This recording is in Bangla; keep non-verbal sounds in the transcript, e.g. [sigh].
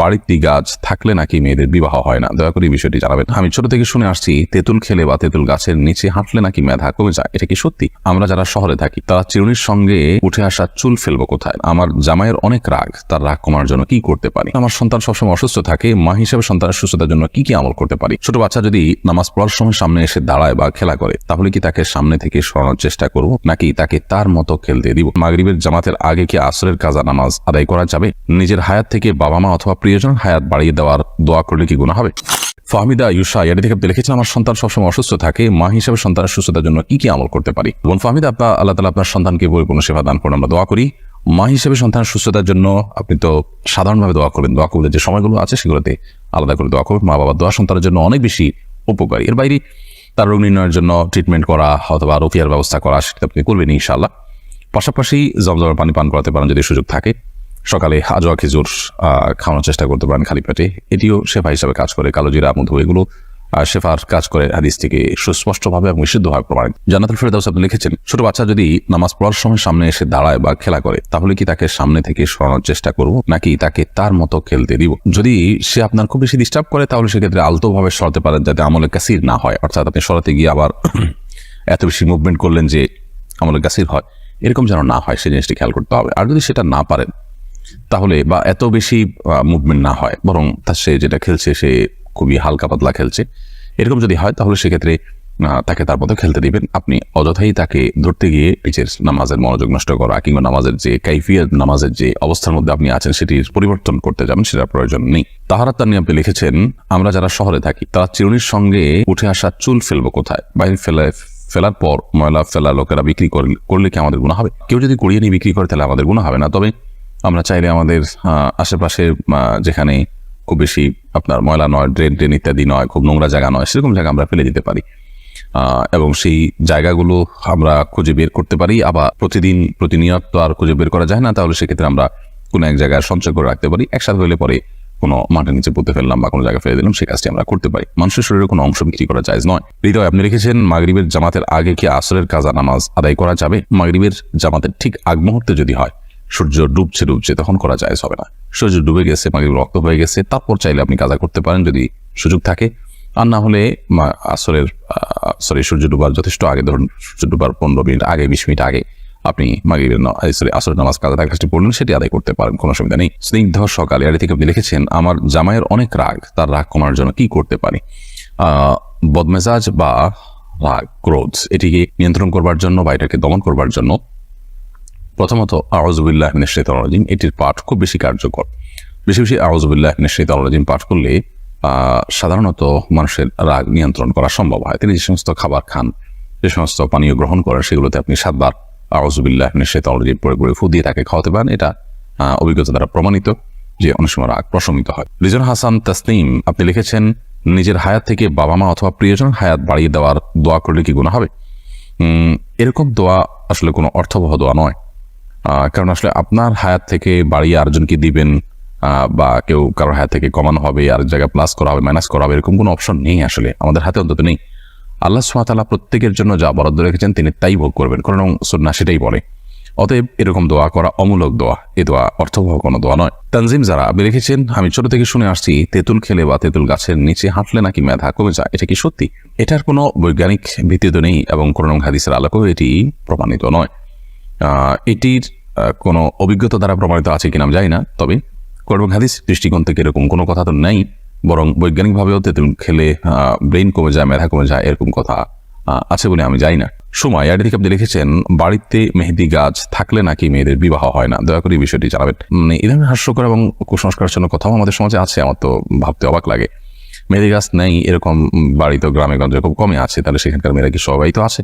বাড়িতে গাছ থাকলে নাকি মেয়েদের বিবাহ হয় না? দয়া করে বিষয়টি জানাবেন। আমি ছোট থেকে শুনে আসছি, তেঁতুল খেলে বা তেঁতুল গাছের নিচে হাঁটলে নাকি মেধা কমে যায়? এটা কি সত্যি? আমরা যারা শহরে থাকি, তারা চিরুনির সঙ্গে উঠে আসা চুল ফেলব কোথায়? আমার জামাইয়ের অনেক রাগ, তার রাগ কমার জন্য কি করতে পারি? আমার সন্তান সবসময় অসুস্থ থাকে, মা হিসেবে সন্তানের সুস্থতার জন্য কি কি আমল করতে পারি? ছোট বাচ্চা যদি নামাজ পড়ার সময় সামনে এসে দাঁড়ায় বা খেলা করে, তাহলে কি তাকে সামনে থেকে সরানোর চেষ্টা করব? নাকি তাকে তার মতো খেলতে দিব? মাগরিবের জামাতের আগে কি আসরের কাজা নামাজ আদায় করা যাবে? নিজের হায়াত থেকে বাবা মা অথবা প্রিয়জন হায়াত বাড়িয়ে দেওয়ার দোয়া করলে কি গুণা হবে? ফাহমিদা, ইউসা এটি থেকে লিখেছেন আমার সন্তান সবসময় অসুস্থ থাকে। মা হিসেবে সন্তানের সুস্থতার জন্য কি কি আমল করতে পারি? বোন ফাহমিদা আপনার আল্লাহ তালা আপনার সন্তানকে পরিপূর্ণ সেবা দান করুন। আমরা দোয়া করি। মা হিসেবে সন্তানের সুস্থতার জন্য আপনি তো সাধারণভাবে দোয়া করবেন। দোয়া করলে যে সময়গুলো আছে সেগুলোতে আলাদা করে দোয়া করবেন। মা বাবার দোয়া সন্তানের জন্য অনেক বেশি উপকারী। এর বাইরে তার রোগ নির্ণয়ের জন্য ট্রিটমেন্ট করা অথবা রোকিয়ার ব্যবস্থা করা সেটা আপনি করবেন ইনশাল্লাহ পাশাপাশি জমজমের পানি পান করাতে পারেন যদি সুযোগ থাকে। সকালে আজোয়া খেজুর খাওয়ানোর চেষ্টা করতে পারেন খালি পেটে। এটিও শেফা হিসাবে কাজ করে। কালো জিরা, মধু, এগুলো শেফার কাজ করে হাদিস থেকে সুস্পষ্টভাবে এবং বিশুদ্ধভাবে প্রমাণিত জান্নাতুল ফেরদাউস আপনি লিখেছেন, ছোট বাচ্চা যদি নামাজ পড়ার সময় সামনে এসে দাঁড়ায় বা খেলা করে, তাহলে কি তাকে সামনে থেকে সরানোর চেষ্টা করব, নাকি তাকে তার মতো খেলতে দিব? যদি সে আপনার খুব বেশি ডিস্টার্ব করে, তাহলে সেক্ষেত্রে আলতোভাবে সরাতে পারেন যাতে আমলে কাসির না হয়। অর্থাৎ আপনি সরাতে গিয়ে আবার [clears throat] এত বেশি মুভমেন্ট করলেন যে আমলে কাসির হয়। এরকম যেন না হয় সেই জিনিসটি খেয়াল করতে হবে। আর যদি সেটা না পারেন তাহলে বা এত বেশি মুভমেন্ট না হয়। বরং তার সে যেটা খেলছে, সে খুবই হালকা পাতলা খেলছে। এরকম যদি হয়, তাহলে সেক্ষেত্রে তাকে তার মতো খেলতে দিবেন। আপনি অযথাই তাকে ধরতে গিয়ে নিজের নামাজের মনোযোগ নষ্ট করা, কিংবা নামাজের যে কাইফিয়াত, নামাজের যে অবস্থার মধ্যে আপনি আছেন, সেটির পরিবর্তন করতে যাবেন, সেটার প্রয়োজন নেই। তাহারাত তার নিয়ে আপনি লিখেছেন, আমরা যারা শহরে থাকি, তারা চিরুনির সঙ্গে উঠে আসা চুল ফেলব কোথায়? বাইরে ফেলে, ফেলার পর ময়লা ফেলা লোকেরা বিক্রি করলে কি আমাদের গুণা হবে? কেউ যদি কুড়িয়ে নিয়ে বিক্রি করে, তাহলে আমাদের গুণা হবে না। তবে আমরা চাইলে আমাদের আশেপাশে যেখানে খুব বেশি আপনার ময়লা নয়, ড্রেন ড্রেন ইত্যাদি নয়, খুব নোংরা জায়গা নয়, সেরকম জায়গা আমরা ফেলে দিতে পারি। এবং সেই জায়গাগুলো আমরা খুঁজে বের করতে পারি। আবার প্রতিদিন প্রতিনিয়ত আর খুঁজে বের করা যায় না, তাহলে সেক্ষেত্রে আমরা কোনো এক জায়গায় সঞ্চয় করে রাখতে পারি। একসাথে হলে পরে কোনো মাঠের নিচে পুঁতে ফেললাম বা কোনো জায়গায় ফেলে দিলাম, সেই কাজটি আমরা করতে পারি। মানুষের শরীরে কোনো অংশ বিক্রি করা যায় নয়। হৃদয়, আপনি লিখেছেন মাগরিবের জামাতের আগে কি আসরের কাজা নামাজ আদায় করা যাবে? মাগরিবের জামাতের ঠিক আগ মুহূর্তে যদি হয় সূর্য ডুবছে ডুবছে, তখন করা যায় হবে না। সূর্য ডুবে গেছে, মাগরিব রক্ত হয়ে গেছে, তারপর চাইলে আপনি কাজা করতে পারেন যদি সুযোগ থাকে। আর না হলে আসরের সরি, সূর্য ডুবার যথেষ্ট আগে, ধরুন সূর্য ডুবার পনেরো মিনিট আগে, বিশ মিনিট আগে আপনি মাগরিবের সরি, আসরের নামাজ কাজা থাকা কাজটি পড়লেন, সেটি আদায় করতে পারেন, কোনো অসুবিধা নেই। স্নিগ্ধ সকালে আড়ি থেকে আপনি লিখেছেন, আমার জামাইয়ের অনেক রাগ, তার রাগ কমার জন্য কি করতে পারি? বদমেজাজ বা রাগ, ক্রোধ, এটিকে নিয়ন্ত্রণ করবার জন্য বা এটাকে দমন করবার জন্য প্রথমত আওয়াজবুল্লাহ আওয়াজুবিল্লাহ রাজিম, এটির পাঠ খুব বেশি কার্যকর। বেশি বেশি আওয়াজবুল্লাহ আওয়াজুবিল্লাহ রাজিম পাঠ করলে সাধারণত মানুষের রাগ নিয়ন্ত্রণ করা সম্ভব হয়। তিনি যে সমস্ত খাবার খান, যে সমস্ত পানীয় গ্রহণ করেন, সেগুলোতে আপনি সাতবার আওয়াজবুল্লাহ আওয়াজুবিল্লাহ রাজিম পরে পরে ফু দিয়ে তাকে খাওয়াতে পারেন। এটা অভিজ্ঞতা দ্বারা প্রমাণিত যে অনেক সময় রাগ প্রশমিত হয়। লিজন হাসান তাসনিম, আপনি লিখেছেন, নিজের হায়াত থেকে বাবা মা অথবা প্রিয়জন হায়াত বাড়িয়ে দেওয়ার দোয়া করলে কি গুণ হবে? এরকম দোয়া আসলে কোনো অর্থবহ দোয়া নয়। কারণ আসলে আপনার হায়াত থেকে বাড়িয়ে আরেকজনকে দিবেন বা কেউ কারোর হায়াত থেকে কমানো হবে, আর জায়গায় প্লাস করা হবে মাইনাস করা হবে, এরকম কোনো অপশন নেই আসলে। আমাদের হাতে অন্তত নেই। আল্লাহ সুমাতালা প্রত্যেকের জন্য যা বরাদ্দ রেখেছেন, তিনি তাই ভোগ করবেন। কারণ সুন্না সেটাই বলে। অতএব এরকম দোয়া করা অমূলক দোয়া। এ দোয়া অর্থবহ কোনো দোয়া নয়। তানজিম যারা আপনি লিখেছেন আমি ছোট থেকে শুনে আসছি, তেঁতুল খেলে বা তেঁতুল গাছের নিচে হাঁটলে নাকি মেধা কমে যায়? এটা কি সত্যি? এটার কোনো বৈজ্ঞানিক ভিত্তি তো নেই, এবং কোরআন এবং হাদিসের আলোকেও এটি প্রমাণিত নয়। এটির কোনো অভিজ্ঞতা দ্বারা প্রমাণিত আছে কিনা জানি না, তবে কোরআন হাদিস দৃষ্টিকোণ থেকে এরকম কোনো কথা তো নেই, বরং বৈজ্ঞানিকভাবেও তেঁতুল খেলে ব্রেন কমে যায়, মেধা কমে যায়, এরকম কথা আছে বলে আমি জানি না। সময় আর থেকে আপনি লিখেছেন, বাড়িতে মেহেদি গাছ থাকলে নাকি মেয়েদের বিবাহ হয় না? দয়া করে বিষয়টি জানাবেন। মানে এই ধরনের হাস্যকর এবং কুসংস্কারের জন্য কথাও আমাদের সমাজে আছে, আমার তো ভাবতে অবাক লাগে। মেহেদি গাছ নেই, এরকম বাড়ি তো গ্রামে গঞ্জে খুব কমে আছে, তাহলে সেখানকার মেয়েরা কি সবাই তো আছে?